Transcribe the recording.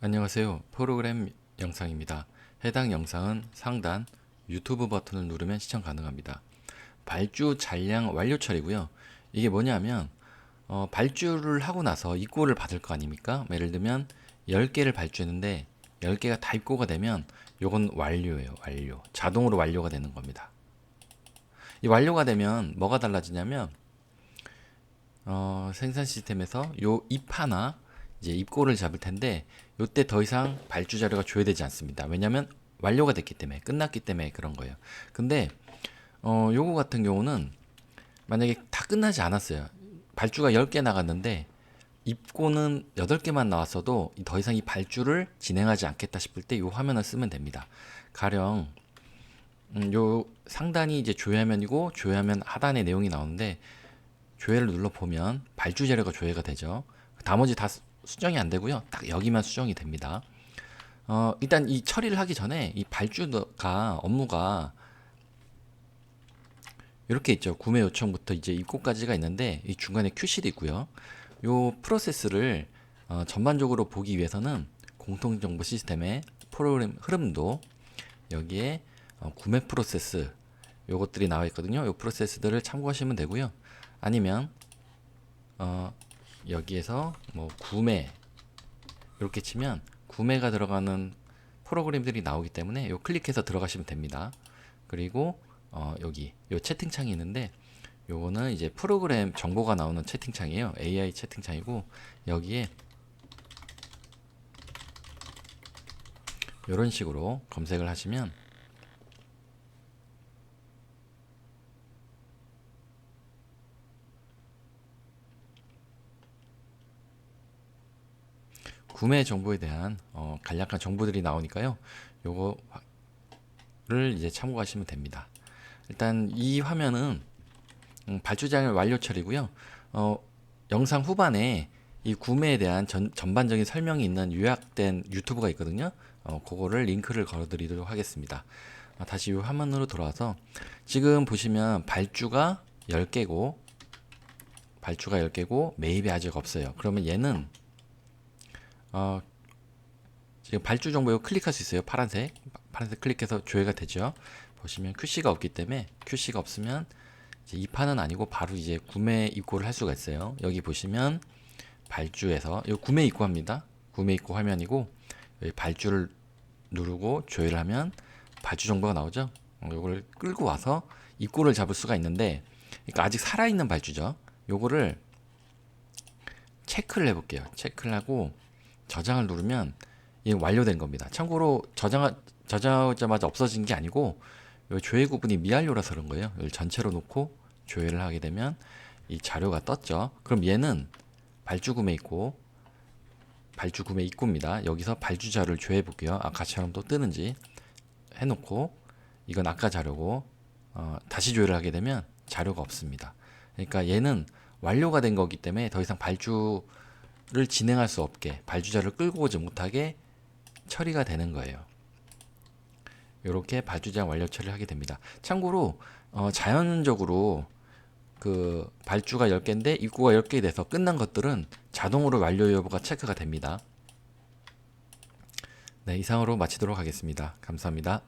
안녕하세요. 프로그램 영상입니다. 해당 영상은 상단 유튜브 버튼을 누르면 시청 가능합니다. 발주 잔량 완료 처리고요. 이게 뭐냐면 어, 발주를 하고 나서 입고를 받을 거 아닙니까? 예를 들면 10개를 발주했는데 10개가 다 입고가 되면 요건 완료예요. 완료. 자동으로 완료가 되는 겁니다. 이 완료가 되면 뭐가 달라지냐면 어, 생산 시스템에서 요 입 하나 이제 입고를 잡을 텐데 요때 더 이상 발주 자료가 조회되지 않습니다. 왜냐면 완료가 됐기 때문에 끝났기 때문에 그런 거예요. 근데 어 요거 같은 경우는 만약에 다 끝나지 않았어요. 발주가 10개 나갔는데 입고는 8개만 나왔어도 더 이상 이 발주를 진행하지 않겠다 싶을 때요 화면을 쓰면 됩니다. 가령 음, 요 상단이 이제 조회화면이고 조회화면 하단에 내용이 나오는데 조회를 눌러 보면 발주 자료가 조회가 되죠. 나머지 다 수- 수정이 안 되고요. 딱 여기만 수정이 됩니다. 어, 일단 이 처리를 하기 전에 이 발주가 업무가 이렇게 있죠. 구매 요청부터 이제 입고까지가 있는데 이 중간에 QC도 있고요. 요 프로세스를 어, 전반적으로 보기 위해서는 공통 정보 시스템의 프로그램 흐름도 여기에 어, 구매 프로세스 요것들이 나와 있거든요. 요 프로세스들을 참고하시면 되고요. 아니면 어, 여기에서 뭐 구매 이렇게 치면 구매가 들어가는 프로그램들이 나오기 때문에 요 클릭해서 들어가시면 됩니다. 그리고 어, 여기 요 채팅창이 있는데 요거는 이제 프로그램 정보가 나오는 채팅창이에요. AI 채팅창이고 여기에 이런 식으로 검색을 하시면 구매 정보에 대한 어, 간략한 정보들이 나오니까요. 요거를 이제 참고하시면 됩니다. 일단 이 화면은 음, 발주장의 완료 처리고요. 어, 영상 후반에 이 구매에 대한 전, 전반적인 설명이 있는 요약된 유튜브가 있거든요. 어, 그거를 링크를 걸어드리도록 하겠습니다. 아, 다시 이 화면으로 돌아와서 지금 보시면 발주가 10개고 발주가 10개고 매입이 아직 없어요. 그러면 얘는 어, 지금 발주 정보 요 클릭할 수 있어요. 파란색. 파란색 클릭해서 조회가 되죠. 보시면 QC가 없기 때문에 QC가 없으면 이제 입하는 아니고 바로 이제 구매 입고를 할 수가 있어요. 여기 보시면 발주에서 이 구매 입고합니다. 구매 입고 화면이고 여기 발주를 누르고 조회를 하면 발주 정보가 나오죠. 어, 요거를 끌고 와서 입고를 잡을 수가 있는데 그러니까 아직 살아있는 발주죠. 요거를 체크를 해볼게요. 체크를 하고 저장을 누르면 이게 완료된 겁니다. 참고로 저장 저장하자마자 없어진 게 아니고 요 조회 구분이 미완료라서 그런 거예요. 이걸 전체로 놓고 조회를 하게 되면 이 자료가 떴죠. 그럼 얘는 발주 구매 있고 발주 구매 입구입니다. 여기서 발주 자료를 조회해 볼게요. 아까처럼 또 뜨는지 해놓고 이건 아까 자료고 어, 다시 조회를 하게 되면 자료가 없습니다. 그러니까 얘는 완료가 된 거기 때문에 더 이상 발주 를 진행할 수 없게 발주자를 끌고 오지 못하게 처리가 되는 거예요. 이렇게 발주자 완료 처리를 하게 됩니다. 참고로 어, 자연적으로 그 발주가 10개인데 입구가 10개 돼서 끝난 것들은 자동으로 완료 여부가 체크가 됩니다. 네, 이상으로 마치도록 하겠습니다. 감사합니다.